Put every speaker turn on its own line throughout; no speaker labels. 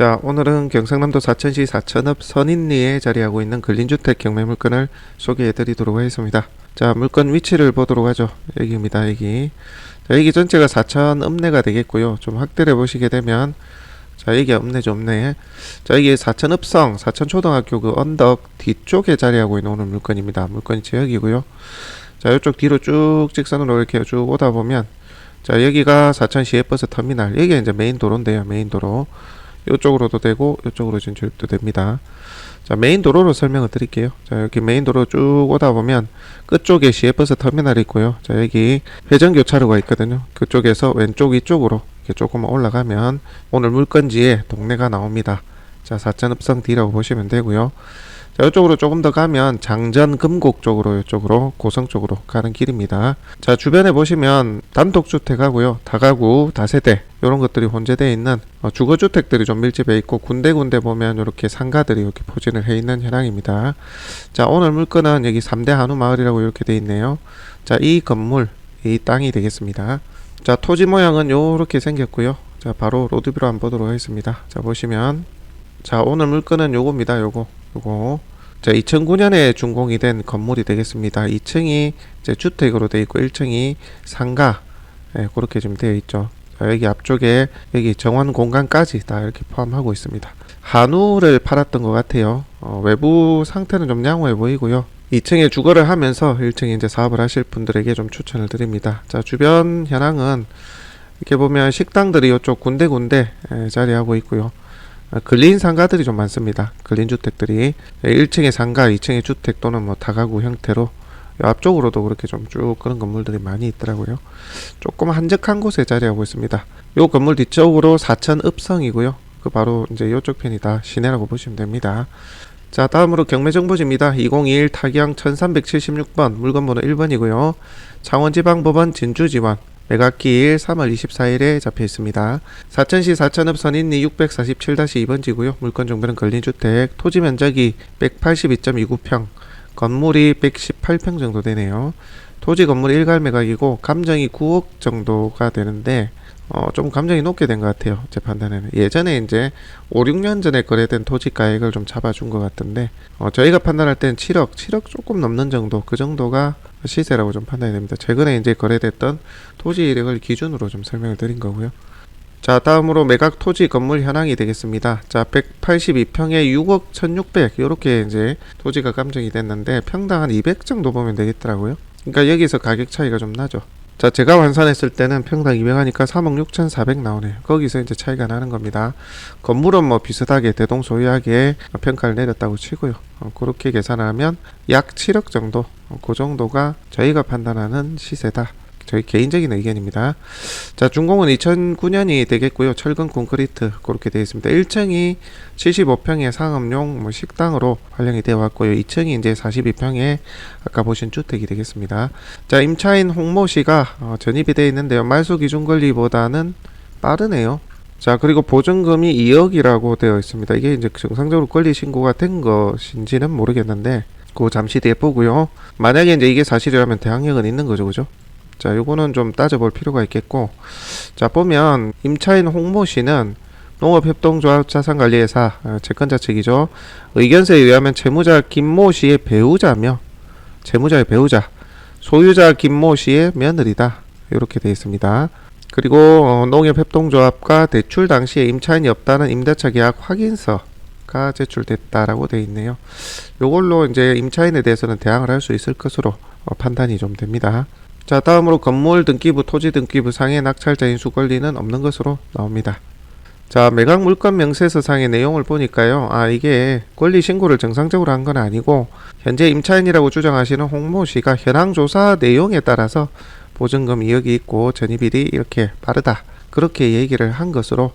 자, 오늘은 경상남도 사천시 사천읍 선인리에 자리하고 있는 근린주택 경매 물건을 소개해 드리도록 하겠습니다. 자, 물건 위치를 보도록 하죠. 여기입니다, 여기. 자, 여기 전체가 사천 읍내가 되겠고요. 좀 확대를 보시게 되면, 자, 여기 읍내죠, 읍내. 자, 이게 사천 읍성, 사천 초등학교 그 언덕 뒤쪽에 자리하고 있는 오늘 물건입니다. 물건이 지역이고요. 자, 이쪽 뒤로 쭉 직선으로 이렇게 쭉 오다 보면, 자, 여기가 사천 시외버스 터미널. 여기가 이제 메인 도로인데요, 메인 도로. 이쪽으로도 되고 이쪽으로 진출도 됩니다. 자 메인 도로로 설명을 드릴게요. 자 여기 메인 도로 쭉 오다 보면 끝쪽에 시외버스 터미널이 있고요. 자 여기 회전 교차로가 있거든요. 그쪽에서 왼쪽 이쪽으로 이렇게 조금 올라가면 오늘 물건지에 동네가 나옵니다. 자 사천읍성 D라고 보시면 되고요. 자 이쪽으로 조금 더 가면 장전 금곡 쪽으로 이쪽으로 고성 쪽으로 가는 길입니다. 자 주변에 보시면 단독주택하고요 다가구 다세대 이런 것들이 혼재되어 있는 어, 주거주택들이 좀 밀집해 있고 군데군데 보면 이렇게 상가들이 이렇게 포진을 해 있는 현황입니다. 자 오늘 물건은 여기 3대 한우 마을이라고 이렇게 돼 있네요. 자 이 건물 이 땅이 되겠습니다. 자 토지 모양은 요렇게 생겼고요. 자 바로 로드뷰로 한번 보도록 하겠습니다. 자 보시면 자 오늘 물건은 요겁니다. 요거 요거 자 2009년에 준공이 된 건물이 되겠습니다. 2층이 이제 주택으로 되어 있고 1층이 상가 예, 그렇게 좀 되어 있죠. 자, 여기 앞쪽에 여기 정원 공간까지 다 이렇게 포함하고 있습니다. 한우를 팔았던 것 같아요. 어, 외부 상태는 좀 양호해 보이고요. 2층에 주거를 하면서 1층에 이제 사업을 하실 분들에게 좀 추천을 드립니다. 자 주변 현황은 이렇게 보면 식당들이 이쪽 군데군데 예, 자리하고 있고요. 아, 근린 상가들이 좀 많습니다. 근린 주택들이 1층의 상가, 2층의 주택 또는 뭐 다가구 형태로 이 앞쪽으로도 그렇게 좀 쭉 그런 건물들이 많이 있더라고요. 조금 한적한 곳에 자리하고 있습니다. 요 건물 뒤쪽으로 사천 읍성이고요. 그 바로 이제 이쪽 편이 다 시내라고 보시면 됩니다. 자 다음으로 경매 정보지입니다. 2021 타경 1376번 물건번호 1번이고요. 창원지방법원 진주지원 매각기일 3월 24일에 잡혀 있습니다. 사천시 사천읍 선인리 647-2번지고요. 물건 정보는 근린주택, 토지 면적이 182.29평, 건물이 118평 정도 되네요. 토지 건물 일괄 매각이고 감정이 9억 정도가 되는데 어, 좀 감정이 높게 된 것 같아요. 제 판단에는. 예전에 이제 5, 6년 전에 거래된 토지 가액을 좀 잡아준 것 같은데 어, 저희가 판단할 땐 7억, 7억 조금 넘는 정도 그 정도가 시세라고 좀 판단이 됩니다. 최근에 이제 거래됐던 토지 이력을 기준으로 좀 설명을 드린 거고요. 자 다음으로 매각 토지 건물 현황이 되겠습니다. 자 182평에 6억 1600 이렇게 이제 토지가 감정이 됐는데 평당 한 200 정도 보면 되겠더라고요. 그러니까 여기서 가격 차이가 좀 나죠. 자 제가 환산했을 때는 평당 200 하니까 3억 6,400 나오네요. 거기서 이제 차이가 나는 겁니다. 건물은 뭐 비슷하게 대동소이하게 평가를 내렸다고 치고요. 어, 그렇게 계산하면 약 7억 정도 어, 그 정도가 저희가 판단하는 시세다. 저희 개인적인 의견입니다. 자, 준공은 2009년이 되겠고요. 철근 콘크리트 그렇게 되어 있습니다. 1층이 75평의 상업용 뭐 식당으로 활용이 되어 왔고요. 2층이 이제 42평의 아까 보신 주택이 되겠습니다. 자, 임차인 홍모 씨가 어, 전입이 되어 있는데요. 말소 기준 권리보다는 빠르네요. 자, 그리고 보증금이 2억이라고 되어 있습니다. 이게 이제 정상적으로 권리 신고가 된 것인지는 모르겠는데 그거 잠시 뒤에 보고요. 만약에 이제 이게 사실이라면 대항력은 있는 거죠, 그죠? 자, 요거는 좀 따져볼 필요가 있겠고, 자, 보면, 임차인 홍모 씨는 농업협동조합 자산관리회사, 어, 채권자 측이죠. 의견서에 의하면 채무자 김모 씨의 배우자며, 채무자의 배우자, 소유자 김모 씨의 며느리다. 이렇게 되어 있습니다. 그리고 어, 농협협동조합과 대출 당시에 임차인이 없다는 임대차 계약 확인서가 제출됐다라고 되어 있네요. 요걸로 이제 임차인에 대해서는 대항을 할 수 있을 것으로 어, 판단이 좀 됩니다. 자 다음으로 건물 등기부 토지 등기부 상의 낙찰자 인수 권리는 없는 것으로 나옵니다. 자 매각 물건 명세서 상의 내용을 보니까요. 아 이게 권리 신고를 정상적으로 한 건 아니고 현재 임차인이라고 주장하시는 홍모 씨가 현황 조사 내용에 따라서 보증금 2억이 있고 전입일이 이렇게 빠르다 그렇게 얘기를 한 것으로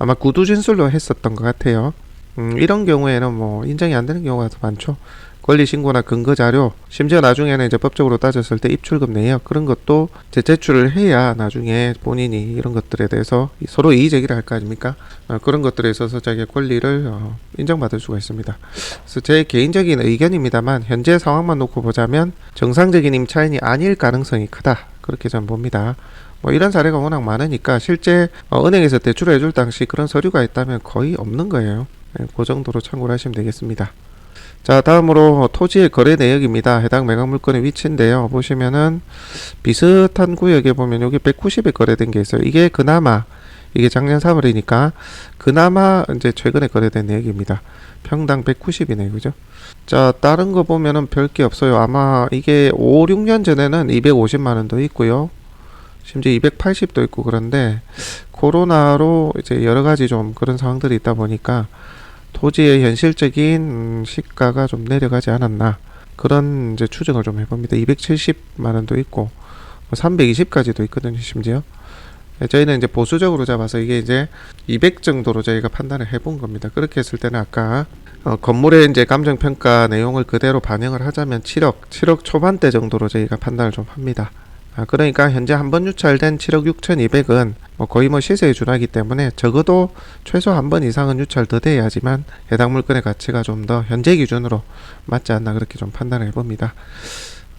아마 구두 진술로 했었던 것 같아요. 음, 이런 경우에는 뭐 인정이 안 되는 경우가 더 많죠. 권리 신고나 근거 자료, 심지어 나중에는 이제 법적으로 따졌을 때 입출금 내역 그런 것도 재제출을 해야 나중에 본인이 이런 것들에 대해서 서로 이의 제기를 할 거 아닙니까? 어, 그런 것들에 있어서 자기의 권리를 어, 인정받을 수가 있습니다. 그래서 제 개인적인 의견입니다만 현재 상황만 놓고 보자면 정상적인 임차인이 아닐 가능성이 크다 그렇게 저는 봅니다. 뭐 이런 사례가 워낙 많으니까 실제 어, 은행에서 대출을 해줄 당시 그런 서류가 있다면 거의 없는 거예요. 네, 그 정도로 참고를 하시면 되겠습니다. 자 다음으로 토지의 거래 내역입니다. 해당 매각 물건의 위치인데요. 보시면은 비슷한 구역에 보면 여기 190에 거래된 게 있어요. 이게 그나마 이게 작년 3월이니까 그나마 이제 최근에 거래된 내역입니다. 평당 190이네요. 그죠? 자, 다른 거 보면은 별게 없어요. 아마 이게 5, 6년 전에는 250만 원도 있고요. 심지어 280도 있고 그런데 코로나로 이제 여러 가지 좀 그런 상황들이 있다 보니까 토지의 현실적인 음, 시가가 좀 내려가지 않았나 그런 이제 추정을 좀 해봅니다. 270만 원도 있고 320까지도 있거든요. 심지어 네, 저희는 이제 보수적으로 잡아서 이게 이제 200 정도로 저희가 판단을 해본 겁니다. 그렇게 했을 때는 아까 어, 건물의 이제 감정 평가 내용을 그대로 반영을 하자면 7억, 7억 초반대 정도로 저희가 판단을 좀 합니다. 아, 그러니까 현재 한 번 유찰된 7억 6,200은 뭐 거의 뭐 시세에 준하기 때문에 적어도 최소 한 번 이상은 유찰 더 돼야지만 해당 물건의 가치가 좀 더 현재 기준으로 맞지 않나 그렇게 좀 판단을 해봅니다.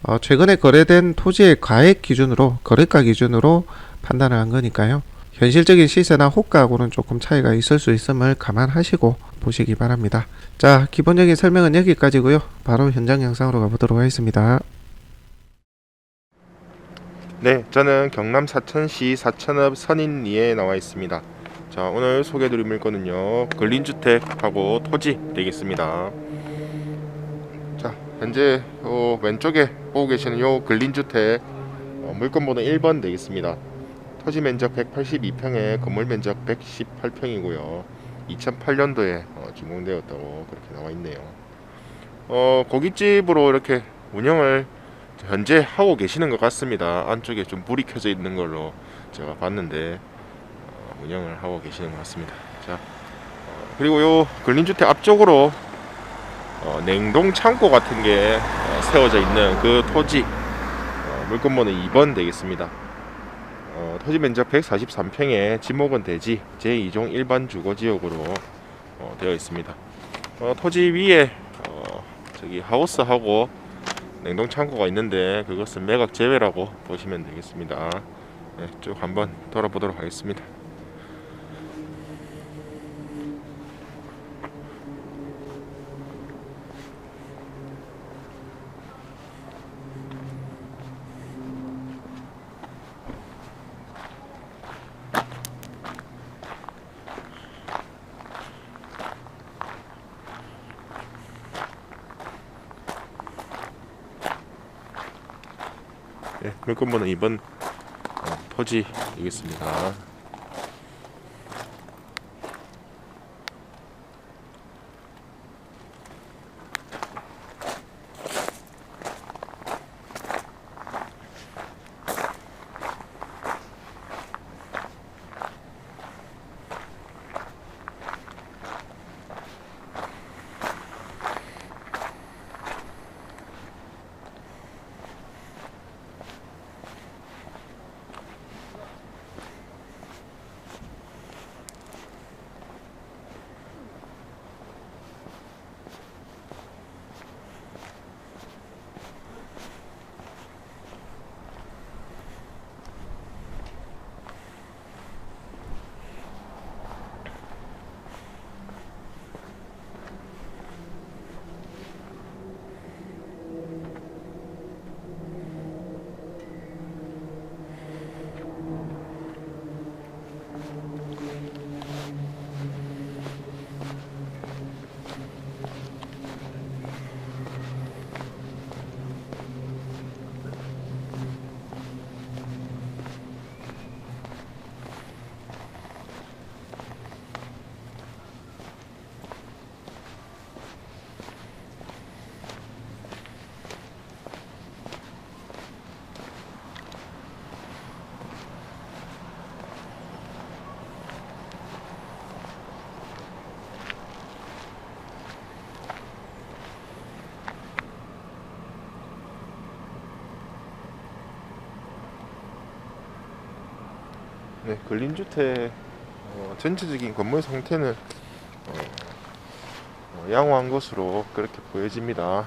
어, 최근에 거래된 토지의 가액 기준으로 거래가 기준으로 판단을 한 거니까요. 현실적인 시세나 호가하고는 조금 차이가 있을 수 있음을 감안하시고 보시기 바랍니다. 자, 기본적인 설명은 여기까지고요. 바로 현장 영상으로 가보도록 하겠습니다.
네, 저는 경남 사천시 사천읍 선인리에 나와 있습니다. 자, 오늘 소개해드릴 물건은요, 근린주택하고 토지 되겠습니다. 자, 현재 요 왼쪽에 보고 계시는 요 근린주택 어, 물건 번호 1번 되겠습니다. 토지 면적 182평에 건물 면적 118평이고요. 2008년도에 어, 준공되었다고 그렇게 나와 있네요. 어, 고깃집으로 이렇게 운영을 현재 하고 계시는 것 같습니다. 안쪽에 좀 불이 켜져 있는 걸로 제가 봤는데 어, 운영을 하고 계시는 것 같습니다. 자 어, 그리고 요 근린주택 앞쪽으로 어, 냉동 창고 같은 게 어, 세워져 있는 그 토지 어, 물건번호 2번 되겠습니다. 어, 토지 면적 143평에 지목은 대지 제2종 일반 주거지역으로 어, 되어 있습니다. 어, 토지 위에 어, 저기 하우스하고 냉동 창고가 있는데 그것은 매각 제외라고 보시면 되겠습니다. 네, 쭉 한번 돌아보도록 하겠습니다. 네, 물건번호 2번 어, 토지이겠습니다. 네, 근린주택 어, 전체적인 건물 상태는 어, 어, 양호한 것으로 그렇게 보여집니다.